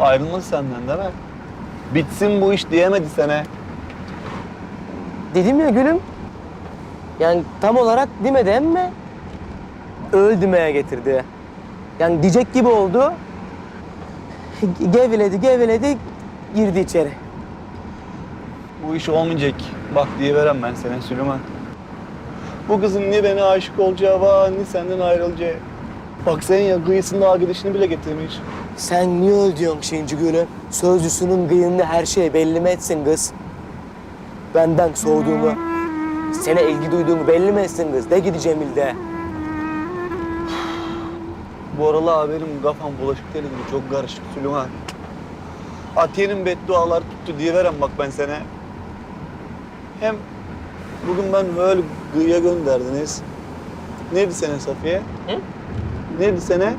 ayrılmadı senden değil mi? Bitsin bu iş diyemedi sana. Dedim ya gülüm. Yani tam olarak demedi ama öl demeye getirdi. Yani diyecek gibi oldu. Geveledi, geveledi, girdi içeri. Bu iş olmayacak. Bak diye verem ben sana Süleyman. Bu kızın ne bana aşık olacağı var, ne senden ayrılacağı. Bak sen ya kıyısında arkadaşını bile getirmiş. Sen niye öl diyorsun şimdi gülüm? Sözcüsünün kıyında her şey belli mi etsin kız? Benden soğuduğumu, sana ilgi duyduğumu belli mi etsin kız? De gidi Cemil de. Bu aralar benim kafam bulaşık deli gibi çok karışık Süleyman. Atiye'nin beddualar tuttu diye verem bak ben sana. Hem bugün ben böyle kıyıya gönderdiniz. Neydi sene Safiye? Hı? Neydi sene?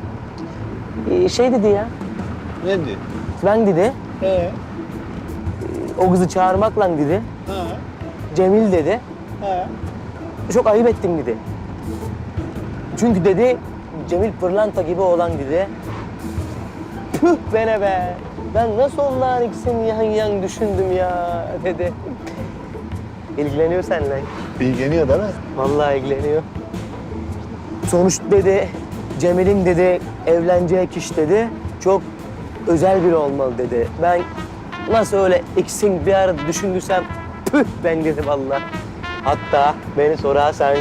Ee, şey dedi ya, Neydi? ben dedi, He. o kızı çağırmakla dedi, Ha. Cemil dedi, Ha. çok ayıp ettim dedi. Çünkü dedi, Cemil pırlanta gibi olan dedi. Püh bene be, ben nasıl onların ikisini yan yan düşündüm ya dedi. İlgileniyor seninle. Bilgeniyor değil mi? Vallahi ilgileniyor. Sonuç dedi, Cemil'in dedi evleneceği kişi dedi çok özel biri olmalı dedi. Ben nasıl öyle ikisini bir arada düşündüysem püh ben dedim vallahi. Hatta beni sorarsan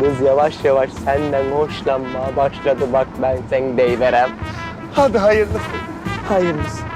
kız yavaş yavaş senden hoşlanmaya başladı bak ben sen deyiverem. Hadi hayırlısı. Hayırlısı.